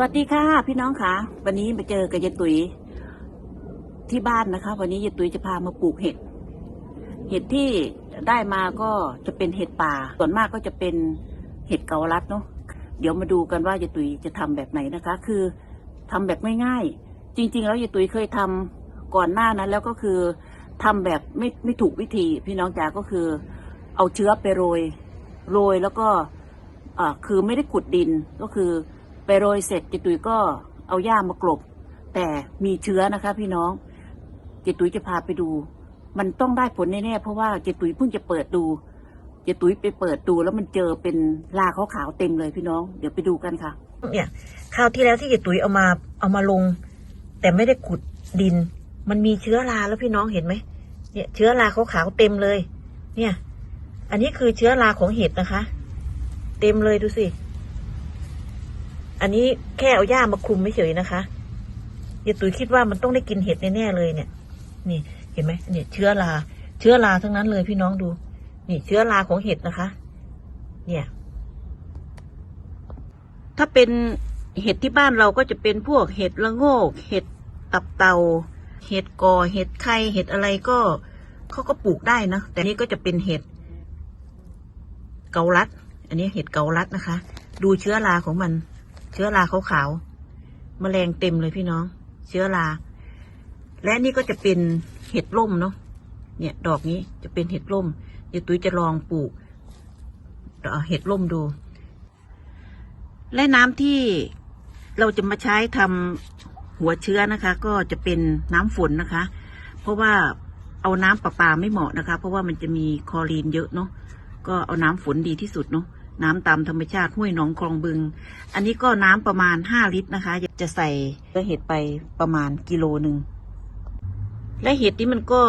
วัสดีค่ะ พี่น้องค่ะ วันนี้มาเจอกับยายตุ๋ยที่บ้านนะคะ วันนี้ยายตุ๋ยจะพามาปลูกเห็ด เห็ดที่ได้มาก็จะเป็นเห็ดป่า ส่วนมากก็จะเป็นเห็ดเกาลัดเนาะเดี๋ยวมาดูกันว่ายายตุ๋ยจะทำแบบไหนนะคะ คือทำแบบง่ายๆจริง ๆ แล้วยายตุ๋ยเคยทำก่อนหน้านั้น แล้วก็คือทำแบบไม่ไม่ถูกวิธี พี่น้องจ๋าก็คือ เอาเชื้อไปโรย โรยแล้วก็อ่าคือไม่ได้ขุดดินก็คือ ไปโรยเสร็จจิตุยก็เอาหญ้ามากลบ แต่มีเชื้อนะคะ พี่น้องจิตุยจะพาไปดู มันต้องได้ผลแน่ๆเพราะว่าจิตุยเพิ่งจะเปิดดูจิตุยไปเปิดดูแล้วมันเจอเป็นลาขาวๆเต็มเลยพี่น้อง เดี๋ยวไปดูกันค่ะ เนี่ยคราวที่แล้วที่ยายตุ๋ยเอามาเอามาลง แต่ไม่ได้ขุดดิน มันมีเชื้อราแล้วพี่น้องเห็นไหมเนี่ยเชื้อราขาวๆเต็มเลย เนี่ย อันนี้คือเชื้อราของเห็ดนะคะ เต็มเลยดูสิ อันนี้แค่เอาหญ้ามาคลุมไม่เฉยนะคะยายตุ๋ยคิดว่ามันต้องได้กินเห็ดแน่ๆเลยเนี่ย นี่เห็นไหมเนี่ยเชื้อรา เชื้อราทั้งนั้นเลยพี่น้องดู นี่เชื้อราของเห็ดนะคะ เนี่ย ถ้าเป็นเห็ดที่บ้านเราก็จะเป็นพวกเห็ดละโงก เห็ดตับเต่าเห็ดกอ เห็ดไข่ เห็ดอะไรก็เขาก็ปลูกได้นะ แต่นี่ก็จะเป็นเห็ดเกาลัด อันนี้เห็ดเกาลัดนะคะ ดูเชื้อราของมัน เชื้อราขาวๆแมลงเต็มเลยพี่น้อง เชื้อรา และนี่ก็จะเป็นเห็ดร่มเนาะเนี่ย ดอกนี้จะเป็นเห็ดร่มเดี๋ยวตุ้ยจะลองปลูกเอ่อเห็ดร่มดู และน้ำที่เราจะมาใช้ทำหัวเชื้อนะคะ ก็จะเป็นน้ำฝนนะคะ เพราะว่าเอาน้ำประปาไม่เหมาะนะคะ เพราะว่ามันจะมีคลอรีนเยอะเนาะก็เอาน้ำฝนดีที่สุดเนาะ น้ำตามธรรมชาติห้วยหนองคลองบึง อันนี้ก็น้ำประมาณห้าลิตรนะคะ จะใส่เห็ดไปประมาณกิโลหนึ่ง และเห็ดนี้มันก็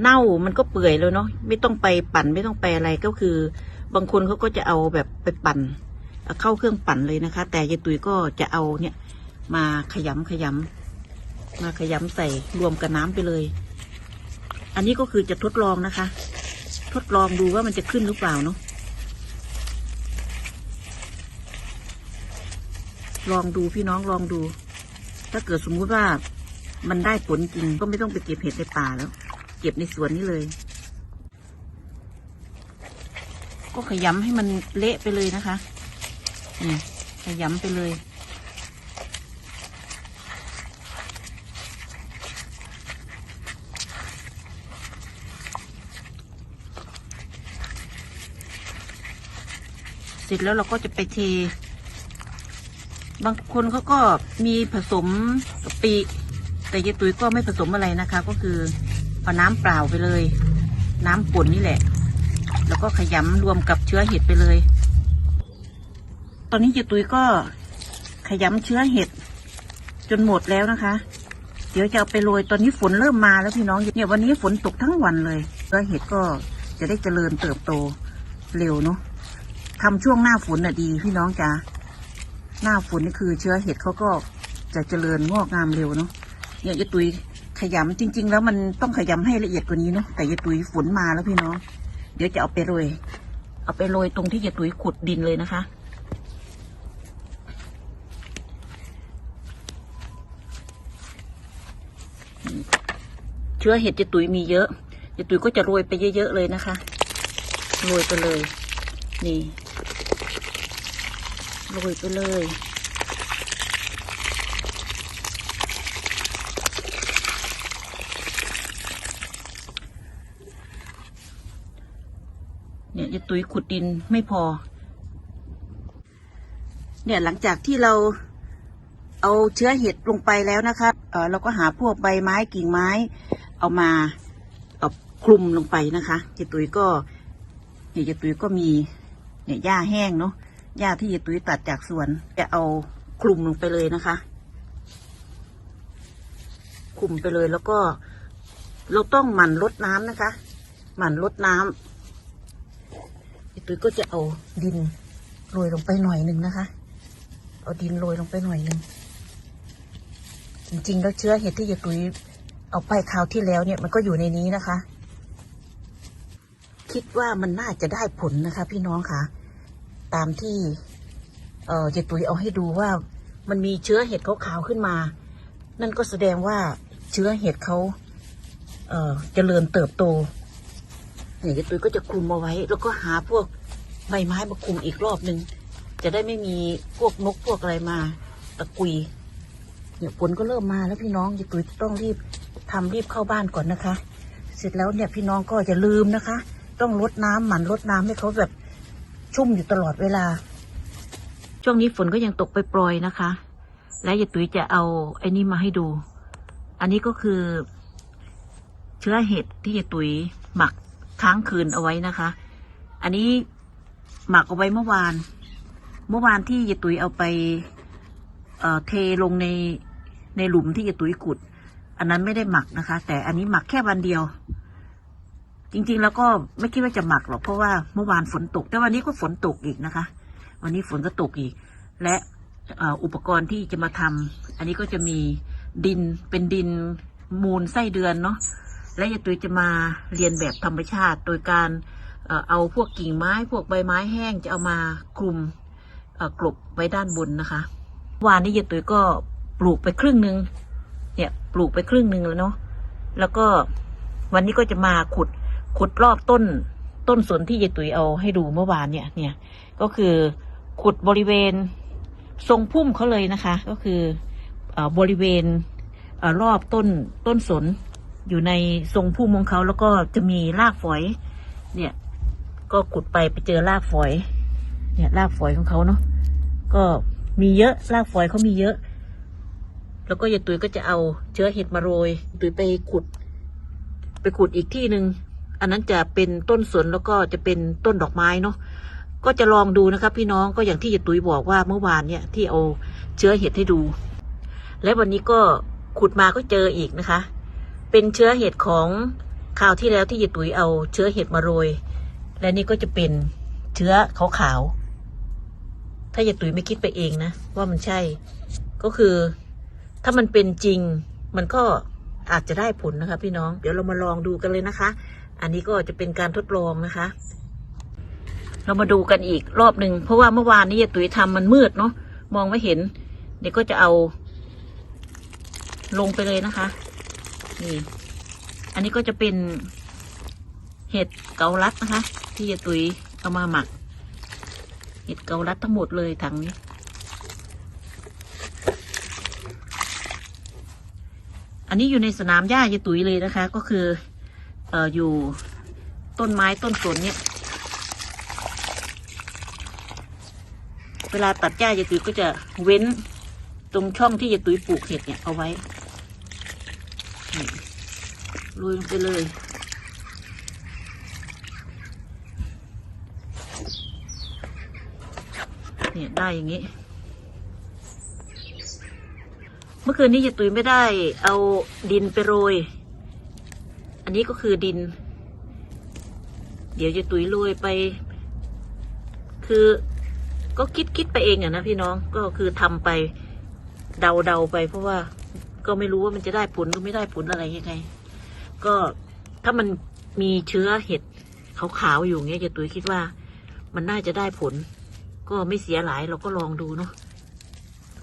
เน่ามันก็เปื่อยแล้วเนาะไม่ต้องไปปั่นไม่ต้องไปอะไรก็คือ บางคนเขาก็จะเอาแบบไปปั่นเเข้าเครื่องปั่นเลยนะคะ แต่ยายตุ๋ยก็จะเอาเนี่ย มาขยำขยำมาขยำใส่รวมกับน้ำไปเลย อันนี้ก็คือจะทดลองนะคะ ทดลองดูว่ามันจะขึ้นหรือเปล่าเนาะ ลองดูพี่น้องลองดู ถ้าเกิดสมมุติว่ามันได้ผลจริงก็ไม่ต้องไปเก็บเห็ดในป่าแล้ว เก็บในสวนนี้เลย ก็ขยำให้มันเละไปเลยนะคะนี่ขยำไปเลยเสร็จแล้วเราก็จะไปเท บางคนเขาก็มีผสมกะปิแต่ยายตุ้ยก็ไม่ผสมอะไรนะคะ ก็คือเอาน้ำเปล่าไปเลย น้ำป่นนี่แหละ แล้วก็ขยำรวมกับเชื้อเห็ดไปเลย ตอนนี้เจตุยก็ขยำเชื้อเห็ด จนหมดแล้วนะคะ เดี๋ยวจะเอาไปโรยตอนนี้ฝนเริ่มมาแล้วพี่น้องเนี่ยวันนี้ฝนตกทั้งวันเลยเชื้อเห็ดก็จะได้เจริญเติบโตเร็วเนาะทำช่วงหน้าฝนน่ะดีพี่น้องจ้า หน้าฝนนี่คือเชื้อเห็ดเขาก็จะเจริญงอกงามเร็วเนาะเนี่ยยายตุยขยำจริง ๆ แล้วมันต้องขยำให้ละเอียดกว่านี้เนาะแต่ยายตุยฝนมาแล้วพี่น้องเดี๋ยวจะเอาไปโรยเอาไปโรยตรงที่ยายตุยขุดดินเลยนะคะเชื้อเห็ดเจะตุยมีเยอะเจะตุยก็จะโรยไปเยอะๆเลยนะคะ โรยไปเลย นี่ โรยไปเลย เนี่ยเจะตุยขุดดินไม่พอ เนี่ยหลังจากที่เราเอาเชื้อเห็ดลงไปแล้วนะคะเเราก็หาพวกใบไม้กิ่งไม้ เอามาเอาคลุมลงไปนะคะเจตุยก็เนี่ยเจตุยก็มีเนี่ยหญ้าแห้งเนาะ หญ้าที่เจตุยตัดจากสวน จะเอาคลุมลงไปเลยนะคะ คลุมไปเลยแล้วก็ เราต้องหมั่นลดน้ำนะคะ หมั่นลดน้ำเจตุยก็จะเอาดินโรยลงไปหน่อยหนึ่งนะคะ เอาดินโรยลงไปหน่อยหนึ่งจริงๆ แล้วเชื้อเห็ดที่ยายตุยเอาไปคราวที่แล้วเนี่ยมันก็อยู่ในนี้นะคะ คิดว่ามันน่าจะได้ผลนะคะ พี่น้องค่ะ ตามที่ เออเจตุยเอาให้ดูว่ามันมีเชื้อเห็ดขาวๆขึ้นมา นั่นก็แสดงว่าเชื้อเห็ดเขาเอ่อเจริญเติบโตเนี่ยเจตุยก็จะคลุมเอาไว้ แล้วก็หาพวกใบไม้มาคลุมอีกรอบนึงจะได้ไม่มีพวกนกพวกอะไรมาตะกุยเนี่ยฝนก็เริ่มมาแล้วพี่น้องเจตุยต้องรีบทำรีบเข้าบ้านก่อนนะคะ เสร็จแล้วเนี่ยพี่น้องก็อย่าลืมนะคะ ต้องลดน้ำหมันลดน้ำให้เขาแบบ ชุ่มอยู่ตลอดเวลา ช่วงนี้ฝนก็ยังตกไปปล่อยนะคะ และยายตุ๋ยจะเอาไอ้นี่มาให้ดู อันนี้ก็คือ เชื้อเห็ดที่ยายตุ๋ยหมักค้างคืนเอาไว้นะคะ อันนี้หมักเอาไว้เมื่อวาน เมื่อวานที่ยายตุ๋ยเอาไปเเทลงในในหลุมที่ยายตุ๋ยขุด อันนั้นไม่ได้หมักนะคะ แต่อันนี้หมักแค่วันเดียว จริงๆ แล้วก็ไม่คิดว่าจะหมักหรอกเพราะว่าเมื่อวานฝนตก แต่วันนี้ก็ฝนตกอีกนะคะ วันนี้ฝนก็ตกอีก และอุปกรณ์ที่จะมาทำอันนี้ก็จะมีดินเป็นดินมูลไส้เดือนเนาะและยายตุยจะมาเรียนแบบธรรมชาติ โดยการเอาพวกกิ่งไม้พวกใบไม้แห้งจะเอามาคลุมเอ่อกลบไว้ด้านบนนะคะวานนี้ยายตุยก็ปลูกไปครึ่งหนึ่งเนี่ยปลูกไปครึ่งหนึ่งแล้วเนาะแล้วก็วันนี้ก็จะมาขุด ขุดรอบต้นต้นสนที่ยายตุยเอาให้ดูเมื่อวานเนี่ยเนี่ย ก็คือขุดบริเวณทรงพุ่มเขาเลยนะคะ ก็คืออบริเวณเอรอบต้นต้นสนอยู่ในทรงพุ่มของเขาแล้วก็จะมีรากฝอย เนี่ย ก็ขุดไปไปเจอรากฝอย เนี่ยรากฝอยของเขาเนาะก็มีเยอะรากฝอยเขามีเยอะ แล้วก็ยายตุยก็จะเอาเชื้อเห็ดมาโรยตุยไปขุด ไปขุดอีกที่หนึ่ง อันนั้นจะเป็นต้นสนแล้วก็จะเป็นต้นดอกไม้เนาะก็จะลองดูนะครับ พี่น้องก็อย่างที่ยาตุ้ยบอกว่าเมื่อวานเนี่ยที่เอาเชื้อเห็ดให้ดู และวันนี้ก็ขุดมาก็เจออีกนะคะ เป็นเชื้อเห็ดของคราวที่แล้วที่ยาตุ้ยเอาเชื้อเห็ดมาโรย และนี่ก็จะเป็นเชื้อขาวๆถ้ายายตุ้ยไม่คิดไปเองนะว่ามันใช่ ก็คือ ถ้ามันเป็นจริง มันก็อาจจะได้ผลนะคะ พี่น้อง เดี๋ยวเรามาลองดูกันเลยนะคะ อันนี้ก็จะเป็นการทดลองนะคะ เรามาดูกันอีกรอบหนึ่งเพราะว่าเมื่อวานนี้ยตุ๋ยทำมันมืดเนาะมองไม่เห็นเดี๋ยวก็จะเอา ลงไปเลยนะคะนี่อันนี้ก็จะเป็นเห็ดเกาลัดนะคะ ที่ยายตุ๋ยเอามาหมัก เห็ดเกาลัดทั้งหมดเลยถังนี้อันนี้อยู่ในสนามหญ้ายายตุ๋ยเลยนะคะ ก็คือ เอ่ออยู่ต้นไม้ต้นสนเนี่ยเวลาตัดหญ้ายายตุ้ยก็จะเว้นตรงช่องที่ยายตุ้ยปลูกเห็ดเนี่ยเอาไว้นี่โรยลงไปเลย เนี่ยได้อย่างนี้ เมื่อคืนนี้ยายตุ้ยไม่ได้เอาดินไปโรย อันนี้ก็คือดิน เดี๋ยวยายตุ้ยโรยไป คือก็คิดคิดไปเองอะนะพี่น้องก็คือทำไปเดาเดาไป เพราะว่าก็ไม่รู้ว่ามันจะได้ผลหรือไม่ได้ผลอะไรยังไง ก็ถ้ามันมีเชื้อเห็ดขาวๆอยู่เงี้ยจะตุ้ยคิดว่า มันน่าจะได้ผล ก็ไม่เสียหลายเราก็ลองดูเนาะ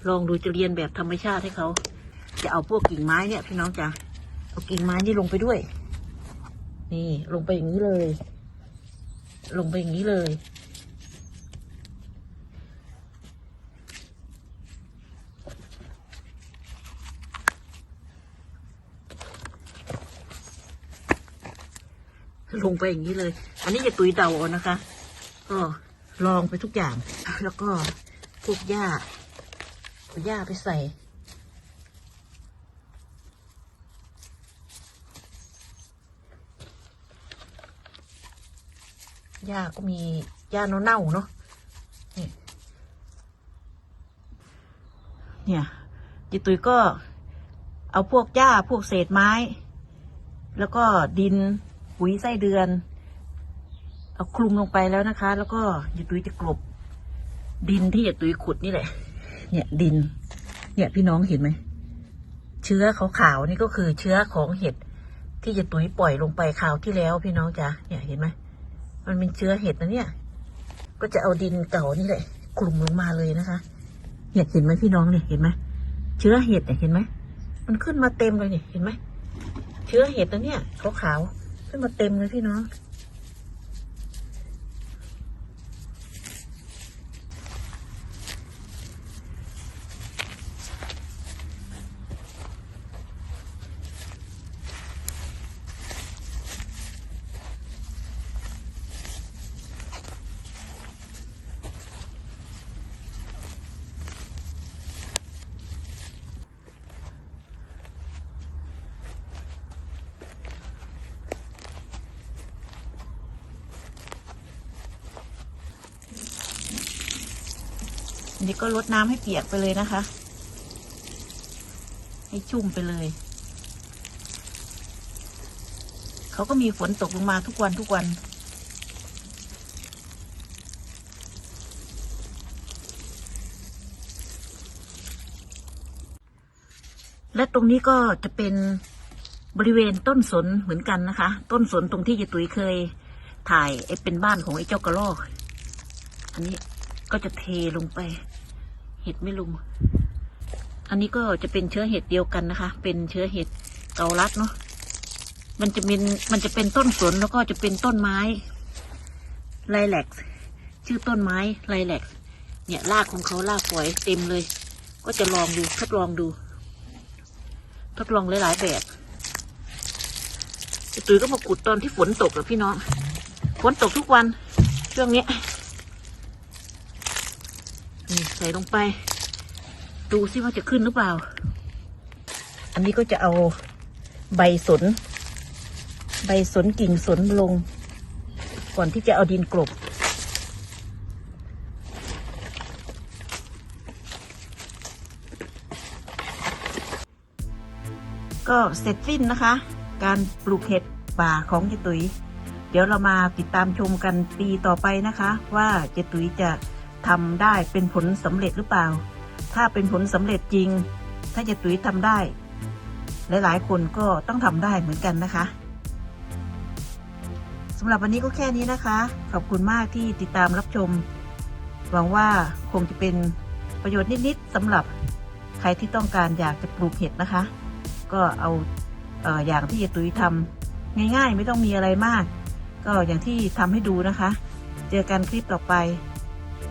ลองดูจะเรียนแบบธรรมชาติให้เขา จะเอาพวกกิ่งไม้เนี่ยพี่น้องจ๋าเอากิ่งไม้นี่ลงไปด้วย นี่ลงไปอย่างนี้เลย ลงไปอย่างนี้เลย ลงไปอย่างนี้เลย อันนี้จะตุยเดาเอานะคะ ก็ลองไปทุกอย่าง แล้วก็พวกหญ้าหญ้าไปใส่ หญ้าก็มีหญ้าเน่าเนาะนี่เนี่ยจิตุยก็เอาพวกหญ้าพวกเศษไม้ แล้วก็ดินปุ๋ยไส้เดือน เอาคลุมลงไปแล้วนะคะ แล้วก็ยาตุยจะกลบ ดินที่ยาตุยขุดนี่แหละ เนี่ยดิน เนี่ยพี่น้องเห็นไหมเชื้อขาวๆนี่ก็คือเชื้อของเห็ดที่ยาตุ้ยปล่อยลงไปคราวที่แล้วพี่น้องจ๋าเนี่ยเห็นไหม มันเป็นเชื้อเห็ดนะเนี่ย ก็จะเอาดินเก่านี่แหละกลุ่มลงมาเลยนะคะ เห็ดเห็นไหมพี่น้องเนี่ยเห็นไหมเชื้อเห็ดเนี่ยเห็นไหมมันขึ้นมาเต็มเลยเนี่ยเห็นไหมเชื้อเห็ดนะเนี่ยขาวๆขึ้นมาเต็มเลยพี่น้อง นนี้ก็ลดน้ำให้เปียกไปเลยนะคะ ให้ชุ่มไปเลย เขาก็มีฝนตกลงมาทุกวันทุกวันและตรงนี้ก็จะเป็นบริเวณต้นสนเหมือนกันนะคะ ต้นสนตรงที่ยายตุ๋ยเคยถ่ายไอ้เป็นบ้านของไอ้เจ้ากระรอก อันนี้ก็จะเทลงไป เห็ดไม่ลุม อันนี้ก็จะเป็นเชื้อเห็ดเดียวกันนะคะ เป็นเชื้อเห็ดเกาลัดเนาะ มันจะเป็นมันจะเป็นต้นสนแล้วก็จะเป็นต้นไม้ไลแลกชื่อต้นไม้ไลแลกเนี่ยรากของเขารากฝอยเต็มเลย ก็จะลองดูทดลองดู ทดลองหลาย ๆ แบบตุ้ยก็มาขุดตอนที่ฝนตกแล้วพี่น้อง ฝนตกทุกวันช่วงเนี้ย นี่ใส่ลงไป ดูซิว่าจะขึ้นหรือเปล่า อันนี้ก็จะเอาใบสน ใบสนกิ่งสนลง ก่อนที่จะเอาดินกลบ ก็เสร็จสิ้นนะคะ การปลูกเห็ดป่าของเจตุย เดี๋ยวเรามาติดตามชมกันปีต่อไปนะคะ ว่าเจตุยจะ ทำได้เป็นผลสำเร็จหรือเปล่า ถ้าเป็นผลสำเร็จจริง ถ้าเจตุยทำได้ หลายๆ คนก็ต้องทำได้เหมือนกันนะคะสำหรับวันนี้ก็แค่นี้นะคะ ขอบคุณมากที่ติดตามรับชม หวังว่าคงจะเป็นประโยชน์นิด ๆสำหรับใครที่ต้องการอยากจะปลูกเห็ดนะคะ ก็เอาเอออย่างที่เยตุ้ยทำง่าย ๆ ไม่ต้องมีอะไรมาก ก็อย่างที่ทำให้ดูนะคะ เจอกันคลิปต่อไป